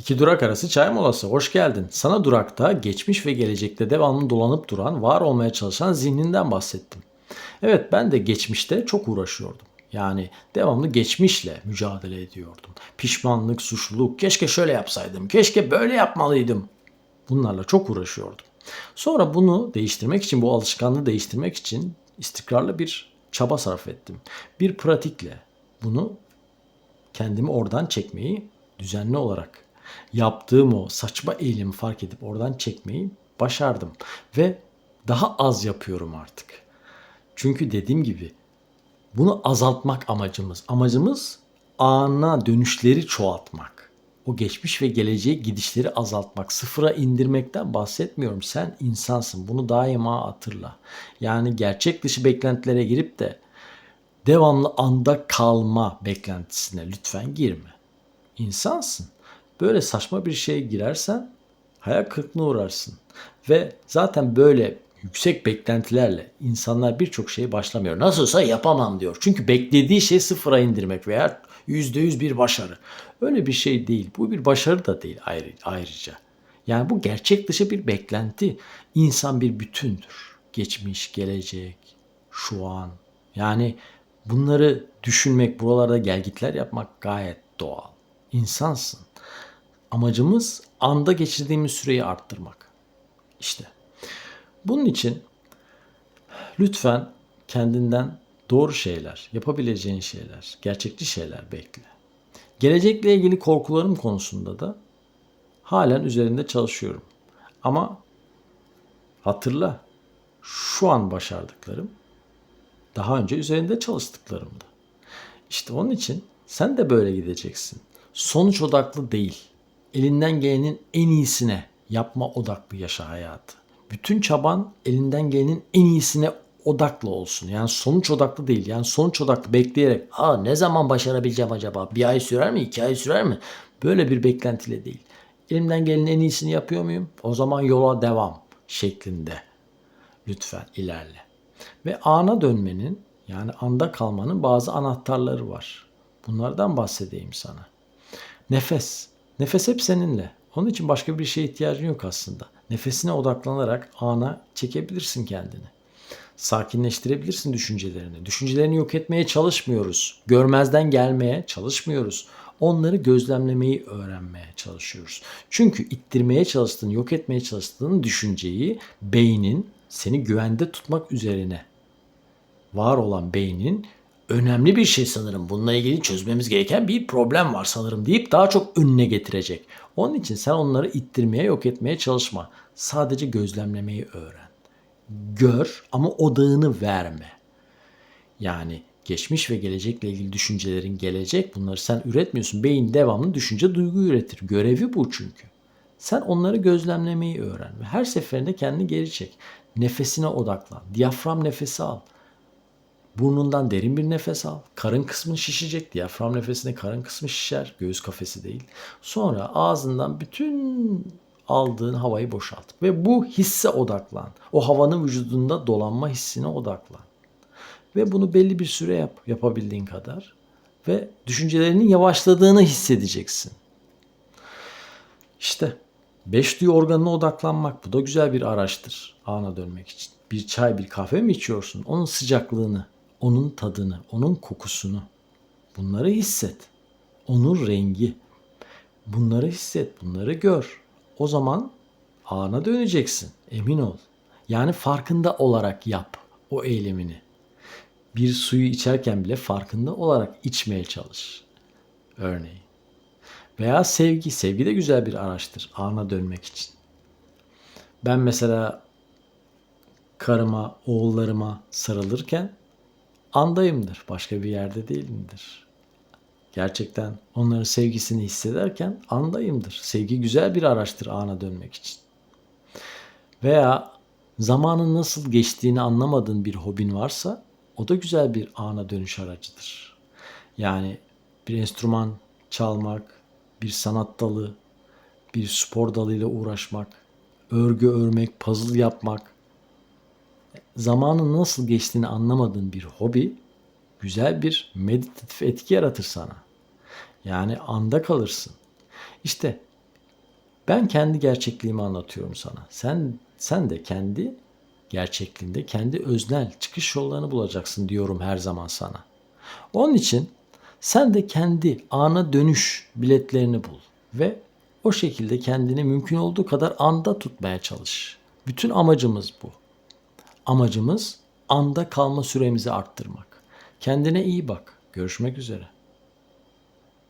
İki durak arası çay molası. Hoş geldin. Sana durakta geçmiş ve gelecekte devamlı dolanıp duran, var olmaya çalışan zihninden bahsettim. Evet ben de geçmişte çok uğraşıyordum. Yani devamlı geçmişle mücadele ediyordum. Pişmanlık, suçluluk, keşke şöyle yapsaydım, keşke böyle yapmalıydım. Bunlarla çok uğraşıyordum. Sonra bunu değiştirmek için, bu alışkanlığı değiştirmek için istikrarlı bir çaba sarf ettim. Bir pratikle bunu kendimi oradan çekmeyi düzenli olarak yaptığım o saçma eğilimi fark edip oradan çekmeyi başardım. Ve daha az yapıyorum artık. Çünkü dediğim gibi bunu azaltmak amacımız. Amacımız ana dönüşleri çoğaltmak. O geçmiş ve geleceğe gidişleri azaltmak. Sıfıra indirmekten bahsetmiyorum. Sen insansın. Bunu daima hatırla. Yani gerçek dışı beklentilere girip de devamlı anda kalma beklentisine lütfen girme. İnsansın. Böyle saçma bir şeye girersen hayal kırıklığına uğrarsın. Ve zaten böyle yüksek beklentilerle insanlar birçok şeye başlamıyor. Nasılsa yapamam diyor. Çünkü beklediği şey sıfıra indirmek veya yüzde yüz bir başarı. Öyle bir şey değil. Bu bir başarı da değil ayrı, ayrıca. Yani bu gerçek dışı bir beklenti. İnsan bir bütündür. Geçmiş, gelecek, şu an. Yani bunları düşünmek, buralarda gelgitler yapmak gayet doğal. İnsansın. Amacımız anda geçirdiğimiz süreyi arttırmak. İşte. Bunun için lütfen kendinden doğru şeyler, yapabileceğin şeyler, gerçekçi şeyler bekle. Gelecekle ilgili korkularım konusunda da halen üzerinde çalışıyorum. Ama hatırla şu an başardıklarım daha önce üzerinde çalıştıklarımdı. İşte onun için sen de böyle gideceksin. Sonuç odaklı değil. Elinden gelenin en iyisine yapma odaklı yaşa hayatı. Bütün çaban elinden gelenin en iyisine odaklı olsun. Yani sonuç odaklı değil. Yani sonuç odaklı bekleyerek Aa, ne zaman başarabileceğim acaba? Bir ay sürer mi? iki ay sürer mi? Böyle bir beklentiyle değil. Elimden gelenin en iyisini yapıyor muyum? O zaman yola devam şeklinde. Lütfen ilerle. Ve ana dönmenin yani anda kalmanın bazı anahtarları var. Bunlardan bahsedeyim sana. Nefes. Nefes hep seninle. Onun için başka bir şeye ihtiyacın yok aslında. Nefesine odaklanarak ana çekebilirsin kendini. Sakinleştirebilirsin düşüncelerini. Düşüncelerini yok etmeye çalışmıyoruz. Görmezden gelmeye çalışmıyoruz. Onları gözlemlemeyi öğrenmeye çalışıyoruz. Çünkü ittirmeye çalıştığın, yok etmeye çalıştığın düşünceyi beynin seni güvende tutmak üzerine var olan beynin önemli bir şey sanırım. Bununla ilgili çözmemiz gereken bir problem var sanırım deyip daha çok önüne getirecek. Onun için sen onları ittirmeye, yok etmeye çalışma. Sadece gözlemlemeyi öğren. Gör ama odağını verme. Yani geçmiş ve gelecekle ilgili düşüncelerin gelecek. Bunları sen üretmiyorsun. Beyin devamlı düşünce, duygu üretir. Görevi bu çünkü. Sen onları gözlemlemeyi öğren ve her seferinde kendini geri çek. Nefesine odaklan. Diyafram nefesi al. Burnundan derin bir nefes al. Karın kısmın şişecek. Diyafram nefesinde karın kısmı şişer. Göğüs kafesi değil. Sonra ağzından bütün aldığın havayı boşalt. Ve bu hisse odaklan. O havanın vücudunda dolanma hissine odaklan. Ve bunu belli bir süre yap. Yapabildiğin kadar. Ve düşüncelerinin yavaşladığını hissedeceksin. İşte beş duyu organına odaklanmak. Bu da güzel bir araçtır ana dönmek için. Bir çay, bir kahve mi içiyorsun? Onun sıcaklığını, onun tadını, onun kokusunu. Bunları hisset. Onun rengi. Bunları hisset, bunları gör. O zaman ana döneceksin. Emin ol. Yani farkında olarak yap o eylemini. Bir suyu içerken bile farkında olarak içmeye çalış. Örneğin. Veya sevgi. Sevgi de güzel bir araçtır ana dönmek için. Ben mesela karıma, oğullarıma sarılırken andayımdır. Başka bir yerde değilimdir. Gerçekten onların sevgisini hissederken andayımdır. Sevgi güzel bir araçtır ana dönmek için. Veya zamanın nasıl geçtiğini anlamadığın bir hobin varsa o da güzel bir ana dönüş aracıdır. Yani bir enstrüman çalmak, bir sanat dalı, bir spor dalıyla uğraşmak, örgü örmek, puzzle yapmak, zamanın nasıl geçtiğini anlamadığın bir hobi güzel bir meditatif etki yaratır sana. Yani anda kalırsın. İşte Ben kendi gerçekliğimi anlatıyorum sana. Sen sen de kendi gerçekliğinde kendi öznel çıkış yollarını bulacaksın diyorum her zaman sana. Onun için sen de kendi ana dönüş biletlerini bul ve o şekilde kendini mümkün olduğu kadar anda tutmaya çalış. Bütün amacımız bu. Amacımız anda kalma süremizi arttırmak. Kendine iyi bak. Görüşmek üzere.